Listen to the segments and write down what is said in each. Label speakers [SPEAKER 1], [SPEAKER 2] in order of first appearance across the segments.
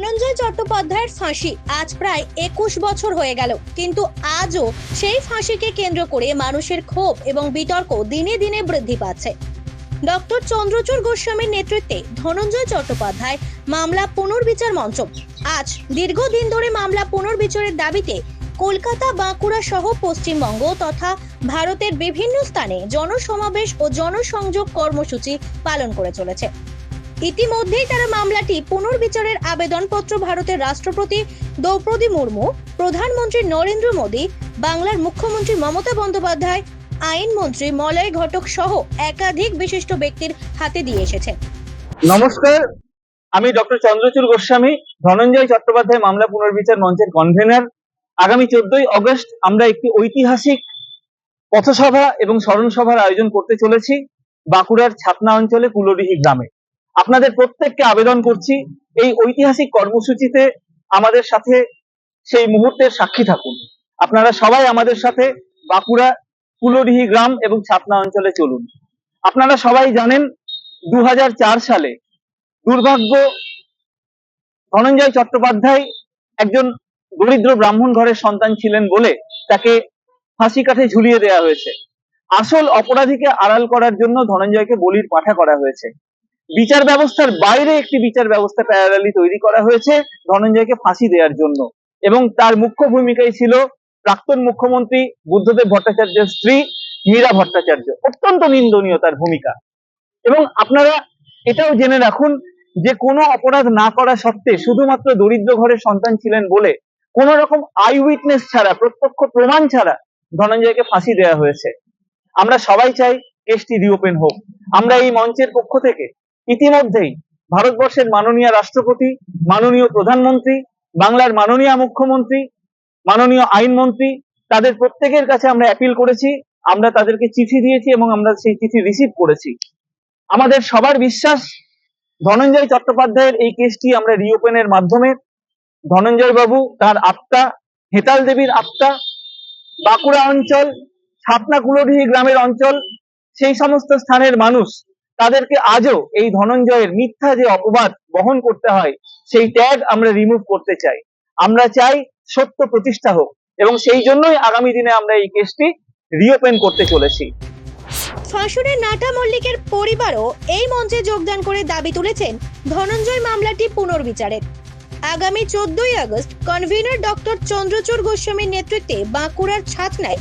[SPEAKER 1] ধনঞ্জয় চট্টোপাধ্যায়ের ফাঁসি। আজ প্রায় একুশ বছর হয়ে গেল। কিন্তু আজও সেই ফাঁসিকে কেন্দ্র করে মানুষের ক্ষোভ এবং বিতর্ক দিনে দিনে বৃদ্ধি পাচ্ছে। ডক্টর চন্দ্রচূড় গোস্বামীর নেতৃত্বে ধনঞ্জয় চট্টোপাধ্যায় মামলা পুনর্বিচার মঞ্চ। আজ দীর্ঘদিন ধরে মামলা পুনর্বিচারের দাবিতে কলকাতা, বাঁকুড়া সহ পশ্চিমবঙ্গ তথা ভারতের বিভিন্ন স্থানে জনসমাবেশ ও জনসংযোগ কর্মসূচি পালন করে চলেছে। ইতিমধ্যেই তারা মামলাটি পুনর্বিচারের আবেদনপত্র ভারতের রাষ্ট্রপতি দ্রৌপদী মুর্মু, প্রধানমন্ত্রী নরেন্দ্র মোদী, বাংলার মুখ্যমন্ত্রী মমতা বন্দ্যোপাধ্যায়, আইনমন্ত্রী মলয় ঘটক সহ একাধিক বিশিষ্ট ব্যক্তির হাতে দিয়ে এসেছেন
[SPEAKER 2] নমস্কার, আমি ডক্টর চন্দ্রচূড় গোস্বামী, ধনঞ্জয় চট্টোপাধ্যায়, মামলা পুনর্বিচার মঞ্চের কনভেনার আগামী চোদ্দই অগস্ট আমরা একটি ঐতিহাসিক পথসভা এবং স্মরণ সভার আয়োজন করতে চলেছি বাঁকুড়ার ছাতনা অঞ্চলে কুলডিহি গ্রামে। আপনাদের প্রত্যেককে আবেদন করছি, এই ঐতিহাসিক কর্মসূচিতে আমাদের সাথে সেই মুহূর্তের সাক্ষী থাকুন। আপনারা সবাই আমাদের সাথে বাঁকুড়া কুলডিহি গ্রাম এবং ছাতনা অঞ্চলে চলুন। আপনারা সবাই জানেন দু হাজার চার সালে দুর্ভাগ্য, ধনঞ্জয় চট্টোপাধ্যায় একজন দরিদ্র ব্রাহ্মণ ঘরের সন্তান ছিলেন বলে তাকে ফাঁসি কাঠে ঝুলিয়ে দেওয়া হয়েছে। আসল অপরাধীকে আড়াল করার জন্য ধনঞ্জয়কে বলির পাঠা করা হয়েছে। বিচার ব্যবস্থার বাইরে একটি বিচার ব্যবস্থা প্যারালালি তৈরি করা হয়েছে ধনঞ্জয়কে ফাঁসি দেওয়ার জন্য। এবং তার মুখ্য ভূমিকায় ছিল প্রাক্তন মুখ্যমন্ত্রী বুদ্ধদেব ভট্টাচার্যের স্ত্রী মীরা ভট্টাচার্য। অত্যন্ত নিন্দনীয় তার ভূমিকা। এবং আপনারা এটাও জেনে রাখুন যে কোনো অপরাধ না করা সত্ত্বে শুধুমাত্র দরিদ্র ঘরের সন্তান ছিলেন বলে কোন রকম আই উইটনেস ছাড়া, প্রত্যক্ষ প্রমাণ ছাড়া ধনঞ্জয়কে ফাঁসি দেওয়া হয়েছে। আমরা সবাই চাই কেসটি রিওপেন হোক। আমরা এই মঞ্চের পক্ষ থেকে ইতিমধ্যেই ভারতবর্ষের মাননীয় রাষ্ট্রপতি, মাননীয় প্রধানমন্ত্রী, বাংলার মাননীয় মুখ্যমন্ত্রী, মাননীয় আইনমন্ত্রী, তাদের প্রত্যেকের কাছে আমরা অ্যাপিল করেছি, আমরা তাদেরকে চিঠি দিয়েছি এবং আমরা সেই চিঠি রিসিভ করেছি। আমাদের সবার বিশ্বাস, ধনঞ্জয় চট্টোপাধ্যায়ের এই কেসটি আমরা রিওপেনের মাধ্যমে, ধনঞ্জয় বাবু, তার আত্মা, হেতাল দেবীর আত্মা, বাঁকুড়া অঞ্চল কুলডিহি গ্রামের অঞ্চল, সেই সমস্ত স্থানের মানুষ তাদেরকে আজও এই ধনঞ্জয়ের মিথ্যা যে অপবাদ বহন করতে হয়, সেই ট্যাগ আমরা রিমুভ করতে চাই। আমরা চাই সত্য প্রতিষ্ঠা হোক এবং সেই জন্যই আগামী দিনে আমরা এই কেসটি রিওপেন করতে চলেছি।
[SPEAKER 1] ফাঁসুরের নাটা মল্লিকের পরিবারও এই মঞ্চে যোগদান করে দাবি তুলেছেন ধনঞ্জয় মামলাটি পুনর্বিচারের আগামী চোদ্দই আগস্ট কনভেনর ডক্টর চন্দ্রচূড় গোস্বামীর নেতৃত্বে বাঁকুড়ার ছাতনায়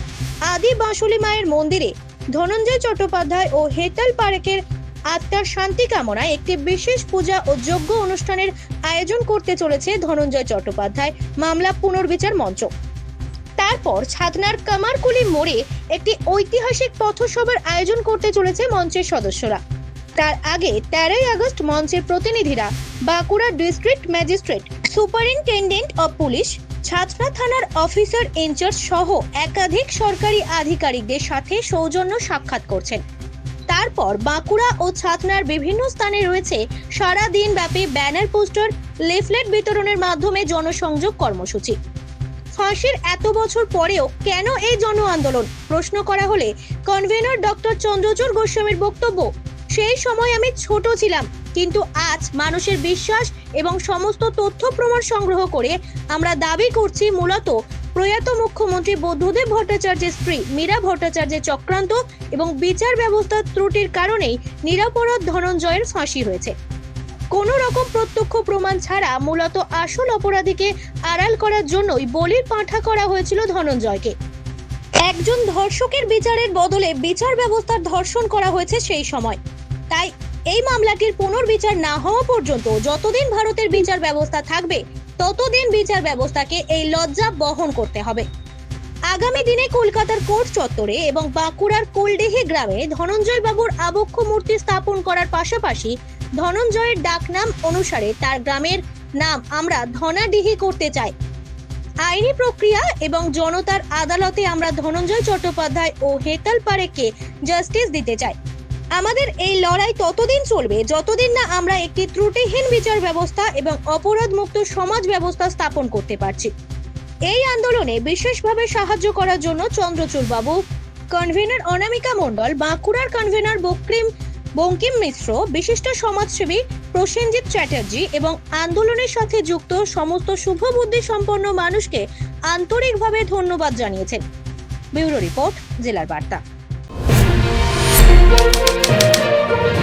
[SPEAKER 1] আদি বাঁশুলি মায়ের মন্দিরে ধনঞ্জয় চট্টোপাধ্যায় ও হেতাল পারেকের আত্মার শান্তি কামনায় একটি বিশেষ পূজা ও যজ্ঞ অনুষ্ঠানের আয়োজন করতে চলেছে ধনঞ্জয় চট্টোপাধ্যায়, মামলা পুনর্বিচার মঞ্চ। তারপর ছাতনার কামারকুলি মোড়ে একটি ঐতিহাসিক পথসভার আয়োজন করতে চলেছে মঞ্চের সদস্যরা। তার আগে তেরোই আগস্ট মঞ্চের প্রতিনিধিরা Bankura district magistrate, superintendent of police Chhatna থানার অফিসার ইনচার্জ সহ একাধিক সরকারি আধিকারিকদের সাথে সৌজন্য সাক্ষাৎ করছেন। তারপর বাঁকুড়া ও ছাতনার বিভিন্ন স্থানে রয়েছে সারা দিন ব্যাপী ব্যানার, পোস্টার, লেফলেট বিতরণের মাধ্যমে জনসংযোগ কর্মসূচি। ফাঁসির এত বছর পরেও কেন এই জন আন্দোলন? প্রশ্ন করা হলে কনভেনর ডক্টর চন্দ্রচূড় গোস্বামীর বক্তব্য সেই সময় আমি ছোট ছিলাম। কিন্তু আজ মানুষের বিশ্বাস এবং সমস্ত তথ্য প্রমাণ সংগ্রহ করে আমরা দাবি করছি মূলত প্রয়াত মুখ্যমন্ত্রী বুদ্ধদেব ভট্টাচার্যের স্ত্রী মীরা ভট্টাচার্যের চক্রান্ত এবং বিচার ব্যবস্থার ত্রুটির কারণেই নিরাপরাধ ধনঞ্জয়ের ফাঁসি হয়েছে। কোনো রকম প্রত্যক্ষ প্রমাণ ছাড়া মূলত আসল অপরাধীকে আড়াল করার জন্যই বলির পাঁঠা করা হয়েছিল ধনঞ্জয়কে। একজন ধর্ষকের বিচারের বদলে বিচার ব্যবস্থার ধর্ষণ করা হয়েছে সেই সময়। তাই এই মামলাটির পুনর্বিচার না হওয়া পর্যন্ত যতদিন ভারতের বিচার ব্যবস্থা থাকবে, ততদিন বিচার ব্যবস্থাকে এই লজ্জা বহন করতে হবে। আগামী দিনে কলকাতার কোর্ট চত্বরে এবং বাঁকুড়ার কোলডেহি গ্রামে ধনঞ্জয় বাবুর আবক্ষ মূর্তি স্থাপন করার পাশাপাশি ধনঞ্জয়ের ডাকনাম অনুসারে তার গ্রামের নাম আমরা ধনাডিহি করতে চাই। আইনি প্রক্রিয়া এবং জনতার আদালতে আমরা ধনঞ্জয় চট্টোপাধ্যায় ও হেতাল পারেককে জাস্টিস দিতে চাই। আমাদের এই লড়াই ততদিন চলবে যতদিন না আমরা একটি ত্রুটিহীন বিচার ব্যবস্থা এবং অপরাধ মুক্ত সমাজ ব্যবস্থা স্থাপন করতে পারছি। এই আন্দোলনে বিশেষভাবে সাহায্য করার জন্য চন্দ্রচূড় বাবু কনভেনর অনামিকা মণ্ডল, বাঁকুড়ার কনভেনার বক্রিম, বঙ্কিম মিশ্র, বিশিষ্ট সমাজসেবী প্রসেনজিৎ চ্যাটার্জি এবং আন্দোলনের সাথে যুক্ত সমস্ত শুভবুদ্ধি সম্পন্ন মানুষকে আন্তরিকভাবে ধন্যবাদ জানিয়েছেন। ব্যুরো রিপোর্ট, জেলার বার্তা। Thank you.